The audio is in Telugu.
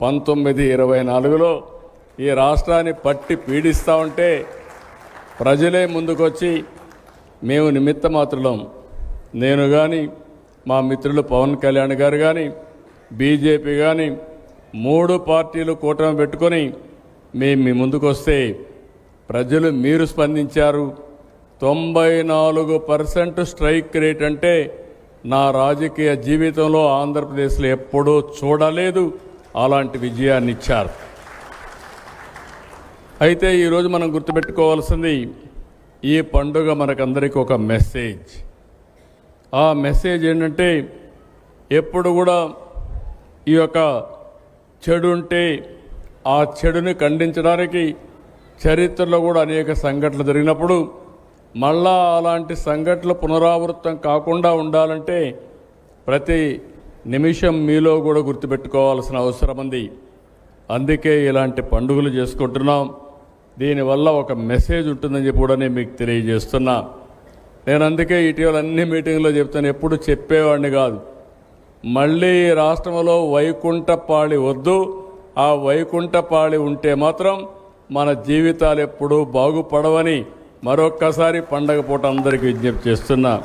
పంతొమ్మిది ఇరవై నాలుగులో ఈ రాష్ట్రాన్ని పట్టి పీడిస్తూ ఉంటే ప్రజలే ముందుకొచ్చి మేము నిమిత్త మాత్రులం నేను కానీ మా మిత్రులు పవన్ కళ్యాణ్ గారు కానీ బీజేపీ కానీ మూడు పార్టీలు కూటమి పెట్టుకొని మేము మీ ముందుకొస్తే ప్రజలు మీరు స్పందించారు. తొంభై నాలుగు పర్సెంట్ స్ట్రైక్ రేట్ అంటే నా రాజకీయ జీవితంలో ఆంధ్రప్రదేశ్లో ఎప్పుడూ చూడలేదు. అలాంటి విజయాన్ని ఇచ్చారు. అయితే ఈరోజు మనం గుర్తుపెట్టుకోవాల్సింది ఈ పండుగ మనకందరికీ ఒక మెసేజ్. ఆ మెసేజ్ ఏంటంటే ఎప్పుడు కూడా ఈ యొక్క చెడు ఉంటే ఆ చెడుని ఖండించడానికి చరిత్రలో కూడా అనేక సంఘటనలు జరిగినప్పుడు మళ్ళా అలాంటి సంఘటనలు పునరావృతం కాకుండా ఉండాలంటే ప్రతి నిమిషం మీలో కూడా గుర్తుపెట్టుకోవాల్సిన అవసరం ఉంది. అందుకే ఇలాంటి పండుగలు చేసుకుంటున్నాం. దీనివల్ల ఒక మెసేజ్ ఉంటుందని చెప్పి కూడా నేను మీకు తెలియజేస్తున్నా. నేను అందుకే ఇటీవల అన్ని మీటింగ్లో చెప్తాను. ఎప్పుడు చెప్పేవాడిని కాదు. మళ్ళీ రాష్ట్రంలో వైకుంఠపాళి వద్దు. ఆ వైకుంఠపాళి ఉంటే మాత్రం మన జీవితాలు ఎప్పుడూ బాగుపడవని మరొక్కసారి పండగ పూట అందరికీ విజ్ఞప్తి చేస్తున్నా.